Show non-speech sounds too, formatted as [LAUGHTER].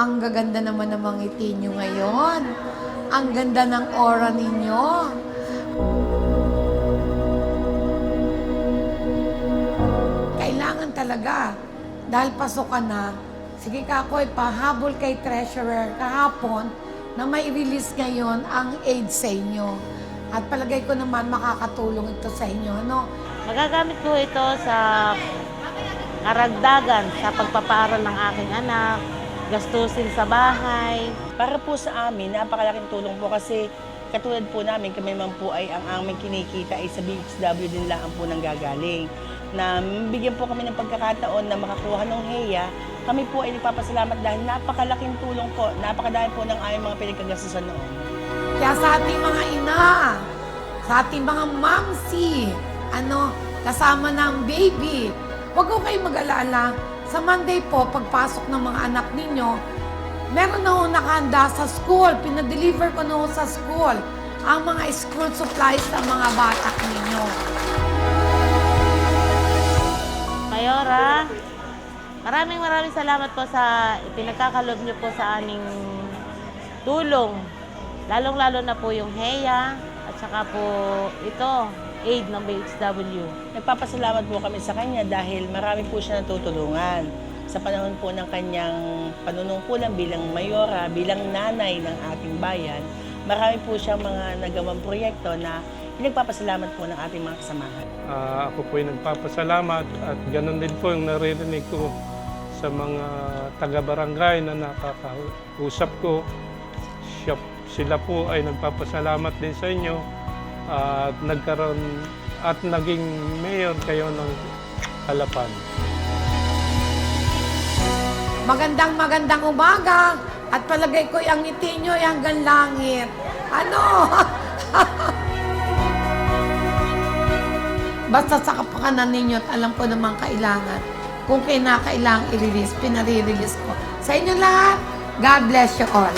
Ang gaganda naman ng mga ngiti nyo ngayon. Ang ganda ng aura ninyo. Kailangan talaga. Dahil pasok ka na, sige ka ako, pahabol kay treasurer kahapon na may release ngayon ang aid sa inyo. At palagay ko naman makakatulong ito sa inyo. Ano? Magagamit po ito sa karagdagan sa pagpapaaral ng aking anak, gastusin sa bahay. Para po sa amin, napakalaking tulong po kasi katulad po namin, kami man po ay ang aming kinikita ay sa BHW din lang po nang gagaling. Na bigyan po kami ng pagkakataon na makakuha ng heya, kami po ay nagpapasalamat dahil napakalaking tulong po, napakadami po ng aming mga pinagkagastusan noon. Kaya sa ating mga ina, sa ating mga mamsi, ano, kasama ng baby, huwag ko kayong mag-alala. Sa Monday po, pagpasok ng mga anak ninyo, meron na ho nakahanda sa school. Pinadeliver ko na ho sa school ang mga school supplies ng mga bata ninyo. Mayora, maraming maraming salamat po sa pinagkakalob niyo po sa aming tulong. Lalong-lalo na po yung HEYA at saka po ito, aid ng BHW. Nagpapasalamat po kami sa kanya dahil marami po siya natutulungan. Sa panahon po ng kanyang panunungkulan bilang mayora, bilang nanay ng ating bayan, marami po siyang mga nagawang proyekto na pinagpapasalamat po ng ating mga kasamahan. Ah, ako po ay nagpapasalamat at ganun din po yung naririnig ko sa mga taga-barangay na nakakausap ko. Siya, sila po ay nagpapasalamat din sa inyo at nagkaroon at naging mayor kayo ng Halapan. Magandang magandang umaga at palagay ko ang ngiti nyo ay hanggang langit. Ano? [LAUGHS] Basta sa kapakanan ninyo at alam ko namang kailangan. Kung kinakailangan i-release, pinare-release ko. Sa inyo lahat, God bless you all.